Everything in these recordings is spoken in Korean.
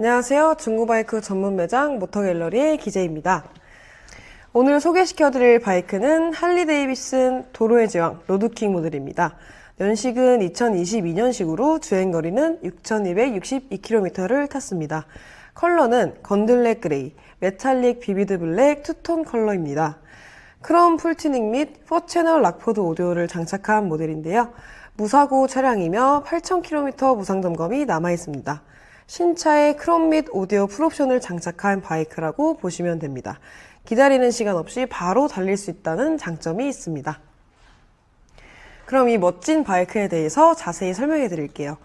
안녕하세요. 중고 바이크 전문 매장 모터갤러리의 기재입니다. 오늘 소개시켜드릴 바이크는 할리 데이비슨 도로의 제왕 로드킹 모델입니다. 연식은 2022년식으로 주행거리는 6,262km를 탔습니다. 컬러는 건들렛 그레이, 메탈릭 비비드 블랙 투톤 컬러입니다. 크롬 풀튜닝 및 4채널 락포드 오디오를 장착한 모델인데요. 무사고 차량이며 8,000km 무상 점검이 남아 있습니다. 신차에 크롬 및 오디오 풀옵션을 장착한 바이크라고 보시면 됩니다. 기다리는 시간 없이 바로 달릴 수 있다는 장점이 있습니다. 그럼 이 멋진 바이크에 대해서 자세히 설명해 드릴게요.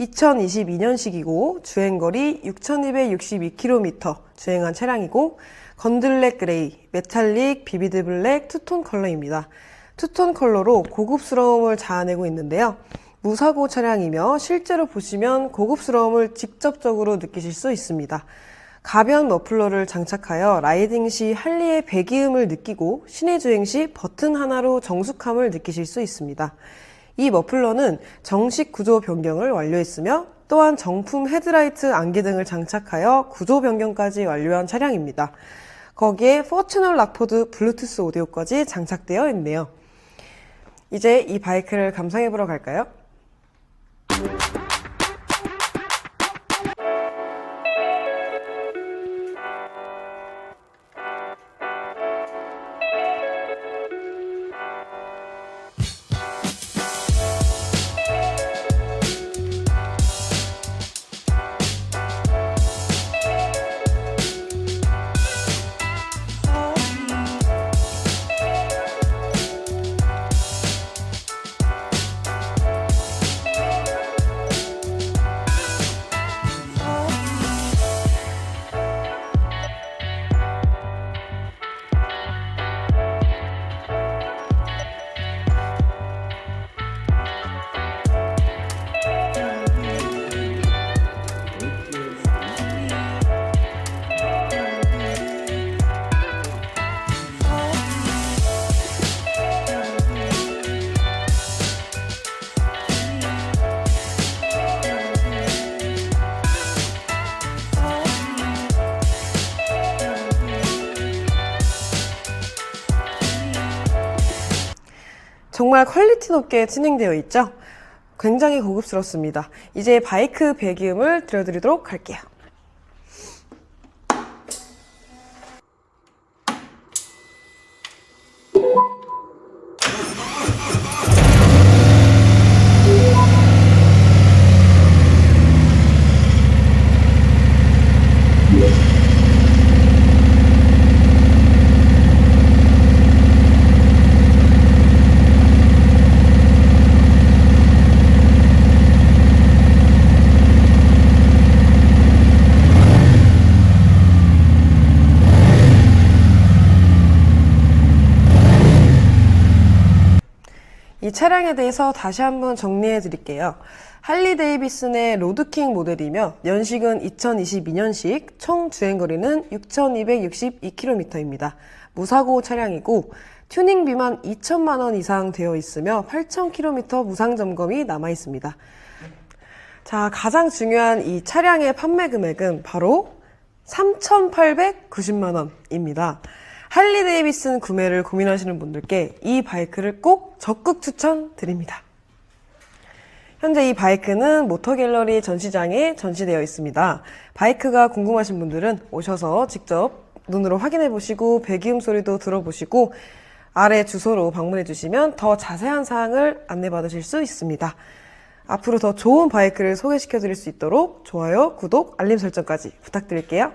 2022년식이고 주행거리 6,262km 주행한 차량이고 건들렛 그레이, 메탈릭, 비비드 블랙, 투톤 컬러입니다. 투톤 컬러로 고급스러움을 자아내고 있는데요. 무사고 차량이며 실제로 보시면 고급스러움을 직접적으로 느끼실 수 있습니다. 가변 머플러를 장착하여 라이딩 시 할리의 배기음을 느끼고 시내 주행 시 버튼 하나로 정숙함을 느끼실 수 있습니다. 이 머플러는 정식 구조 변경을 완료했으며 또한 정품 헤드라이트 안개 등을 장착하여 구조 변경까지 완료한 차량입니다. 거기에 4채널 락포드 블루투스 오디오까지 장착되어 있네요. 이제 이 바이크를 감상해보러 갈까요? Thank you. 정말 퀄리티 높게 튜닝되어 있죠? 굉장히 고급스럽습니다. 이제 바이크 배기음을 들려드리도록 할게요. 차량에 대해서 다시 한번 정리해 드릴게요. 할리 데이비슨의 로드킹 모델이며 연식은 2022년식, 총 주행거리는 6,262km입니다. 무사고 차량이고 튜닝 비만 2천만 원 이상 되어 있으며 8,000km 무상 점검이 남아 있습니다. 자, 가장 중요한 이 차량의 판매 금액은 바로 3,890만 원입니다. 할리 데이비슨 구매를 고민하시는 분들께 이 바이크를 꼭 적극 추천드립니다. 현재 이 바이크는 모터갤러리 전시장에 전시되어 있습니다. 바이크가 궁금하신 분들은 오셔서 직접 눈으로 확인해 보시고 배기음 소리도 들어보시고 아래 주소로 방문해 주시면 더 자세한 사항을 안내 받으실 수 있습니다. 앞으로 더 좋은 바이크를 소개시켜 드릴 수 있도록 좋아요, 구독, 알림 설정까지 부탁드릴게요.